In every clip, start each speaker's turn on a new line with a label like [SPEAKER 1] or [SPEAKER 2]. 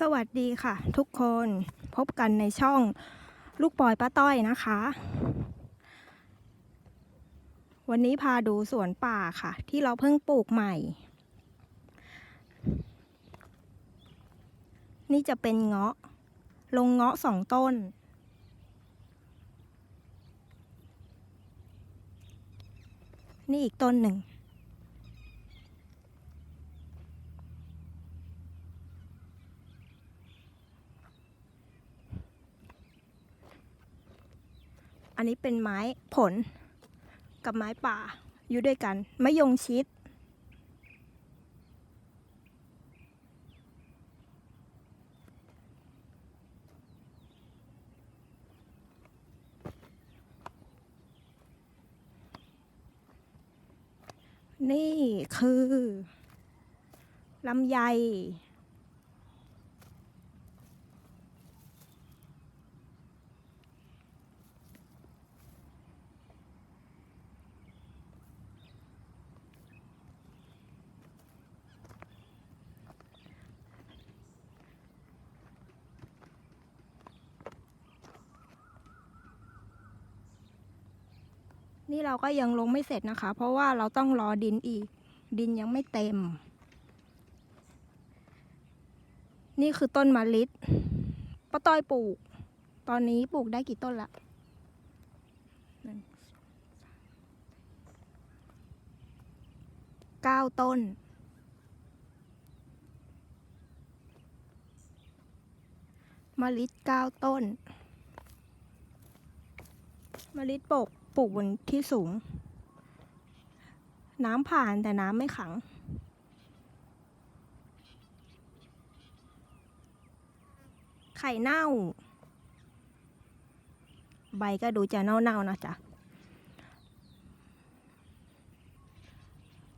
[SPEAKER 1] สวัสดีค่ะ ทุกคนพบกันในช่องลูกปอยป้าต้อยนะคะ วันนี้พาดูสวนป่าค่ะ ที่เราเพิ่งปลูกใหม่ นี่จะเป็นเงาะ ลงเงาะสองต้น นี่อีกต้นหนึ่ง นนี้เป็นไม้ผล กับไม้ป่าอยู่ด้วยกันมะยงชิด นี่คือลำไย นี่เราก็ยังลงไม่เสร็จนะคะ เพราะว่าเราต้องรอดินอีก ดินยังไม่เต็ม นี่คือต้นมะลิป้าต้อยปลูก ตอนนี้ปลูกได้กี่ต้นละเก้าต้น มะลิเก้าต้น มะลิปลูก ปลูกบนที่สูง น้ำผ่านแต่น้ำไม่ขัง ไข่เน่า ใบก็ดูจะเน่าๆนะจ๊ะ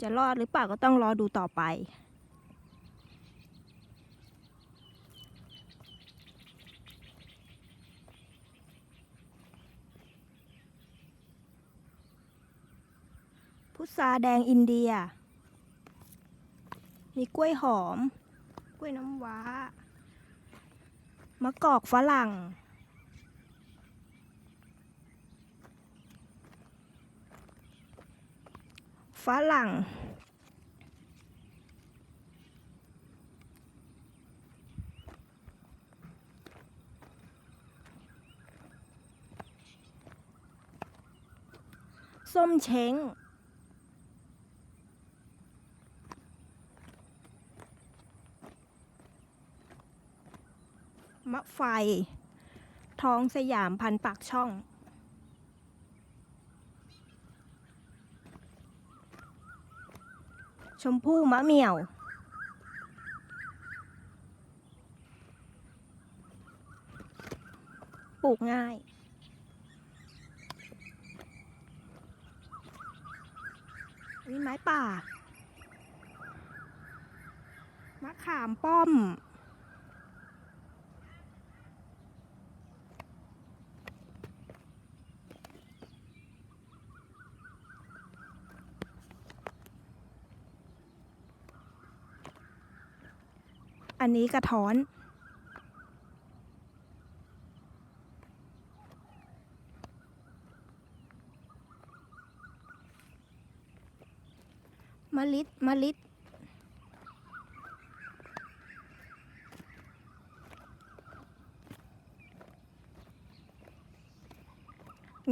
[SPEAKER 1] จะรอดหรือเปล่าก็ต้องรอดูต่อไป พุ ทราแดงอินเดีย มีกล้วยหอม กล้วยน้ำว้า มะกอกฝรั่ง ฝรั่ง ส้มเช้ง มะไฟทองสยามพันปากช่อง ชมพู่มะเหมี่ยว ปลูกง่ายอันนี้ไม้ป่ามะขามป้อม อันนี้กระท้อน มะลิดมะลิด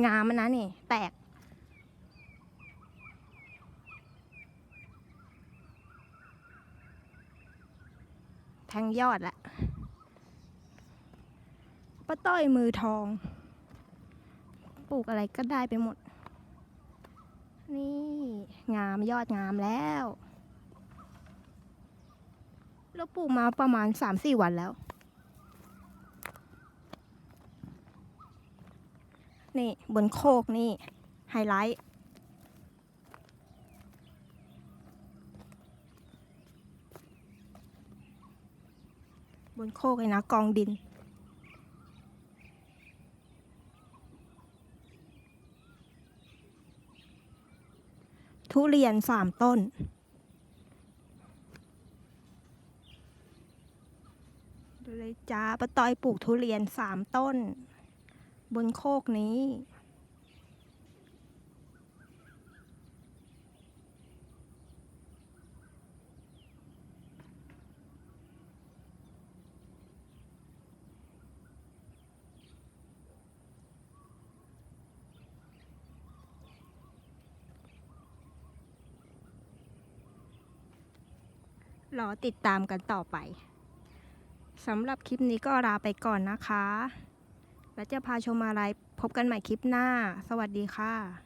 [SPEAKER 1] งามมันนะนี่ แตก ทงยอดละป้าต้อยมือทอง ปลูกอะไรก็ได้ไปหมด นี่งามยอดงามแล้วเราปลูกมาประมาณสามสี่วันแล้ว นี่บนโคกนี่ ไฮไลท์ นโคกเลยนะกองดิน ทุเรียนสามต้น ดูเลยจ้าป้าต้อยปลูกทุเรียนสามต้น บนโคกนี้ รอติดตามกันต่อไปสำหรับคลิปนี้ก็ลาไปก่อนนะคะ แล้วจะพาชมอะไรพบกันใหม่คลิปหน้า สวัสดีค่ะ